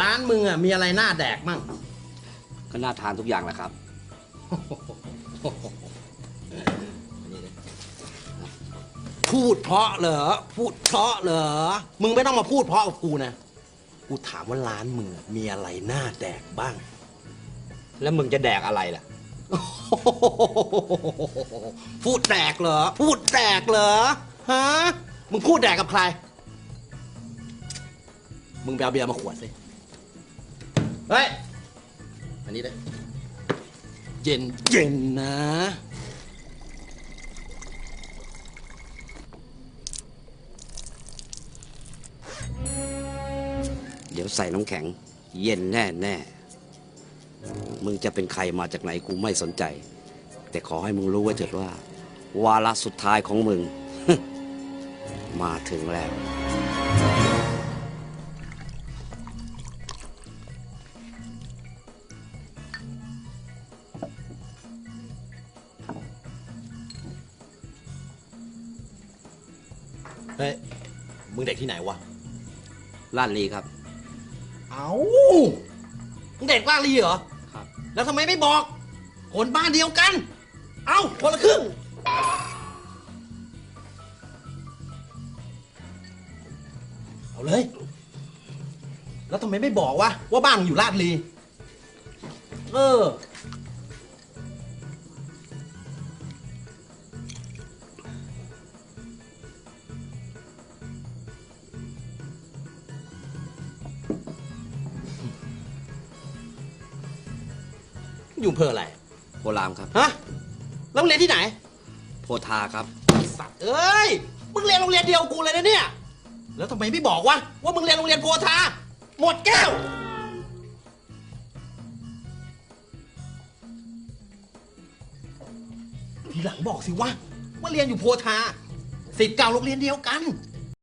ร้านมึงอะมีอะไรน่าแดกมั่งก็น่าทานทุกอย่างแหละครับ พูดเพราะเหรอ พูดเพราะเหรอ มึงไม่ต้องมาพูดเพราะกับกูนะ กูถามว่าร้านมึงอะมีอะไรน่าแดกบ้าง แล้วมึงจะแดกอะไรล่ะ พูดแดกเหรอ พูดแดกเหรอ ฮะ มึงพูดแดกกับใคร มึงไปเอาเบียร์มาขวดสิ เฮ้ย อันนี้เลยเย็นเย็นนะ เดี๋ยวใส่น้ำแข็ง เย็นแน่แน่มึงจะเป็นใครมาจากไหนกูไม่สนใจ แต่ขอให้มึงรู้ไว้เถิดว่า วาระสุดท้ายของมึง มาถึงแล้ว เฮ้ย มึงเด็กที่ไหนวะล้านลีครับ เอามึงเด็กลาดลีเหรอ ครับ แล้วทำไมไม่บอก คนบ้านเดียวกัน เอาคนละครึ่ง เอาเลย แล้วทำไมไม่บอกวะว่าบ้านมึงอยู่ลาดลี เออ อยู่อำเภออะไร โพรามครับ ฮะ แล้วมึงเรียนที่ไหน โพธาครับ สัตว์เอ้ย มึงเรียนโรงเรียนเดียวกูเลยนะเนี่ย แล้วทำไมไม่บอกวะว่ามึงเรียนโรงเรียนโพธา หมดแก้ว ทีหลังบอกสิวะว่าเรียนอยู่โพธาสิทธิ์เก่าโรงเรียนเดียวกัน